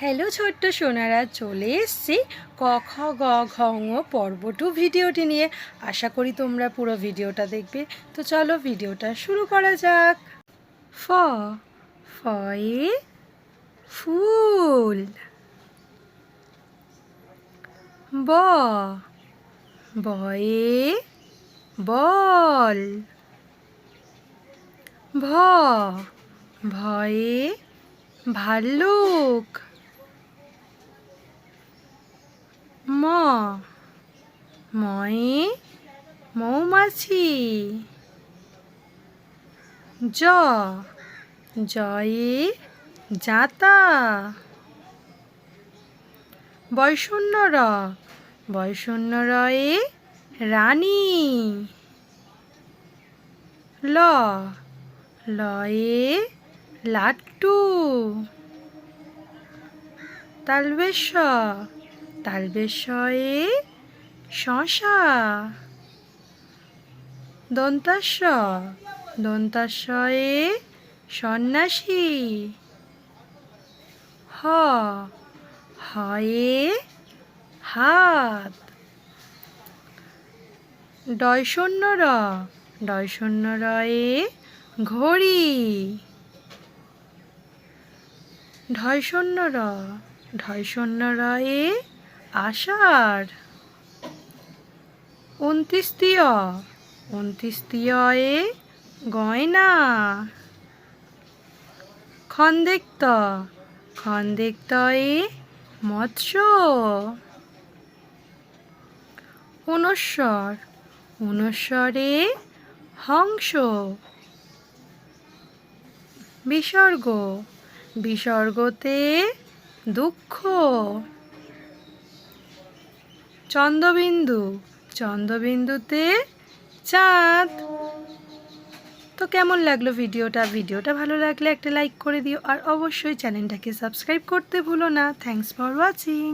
Hello ছোট্ট সোনারা, চলে এসছি ক খ গ ঘ ঙ পর্ব টু ভিডিওটি নিয়ে। আশা করি তোমরা পুরো ভিডিওটা দেখবে। তো চলো ভিডিওটা শুরু করা যাক। ফ, ফয়ে ফুল। ব, বয়ে বল। ভ, ভয়ে ভাল্লুক। ম ময়ে মৌমাছি। জ, জয়ে জাতা বয়শূন্য র বয়শূন্য রয়ে রানী। ল, লয়ে লাট্টু। তালবেশ তালবেশয়ে শশা। দন্তাস্য দন্তাস্যয়ে সন্ন্যাসী। হ। হয়ে হাত। ডয় শূন্য র ডয় শূন্য রয়ে ঘড়ি। ঢয় শূন্য র ঢয় শূন্য রয়ে আষাঢ়। উনত্রিশতীয় উনত্রিশতীয়ে গয়না। খন্দেক্ত খন্দেক্তয়ে মৎস্য। ঊনস্বর ঊনস্বরে হংস। বিসর্গ বিসর্গতে দুঃখ। চন্দ্রবিন্দু, চন্দ্রবিন্দুতে চাঁদ। তো কেমন লাগল ভিডিওটা? ভিডিওটা ভালো লাগলে একটা লাইক করে দিও আর অবশ্যই চ্যানেলটাকে সাবস্ক্রাইব করতে ভুলো না। Thanks for watching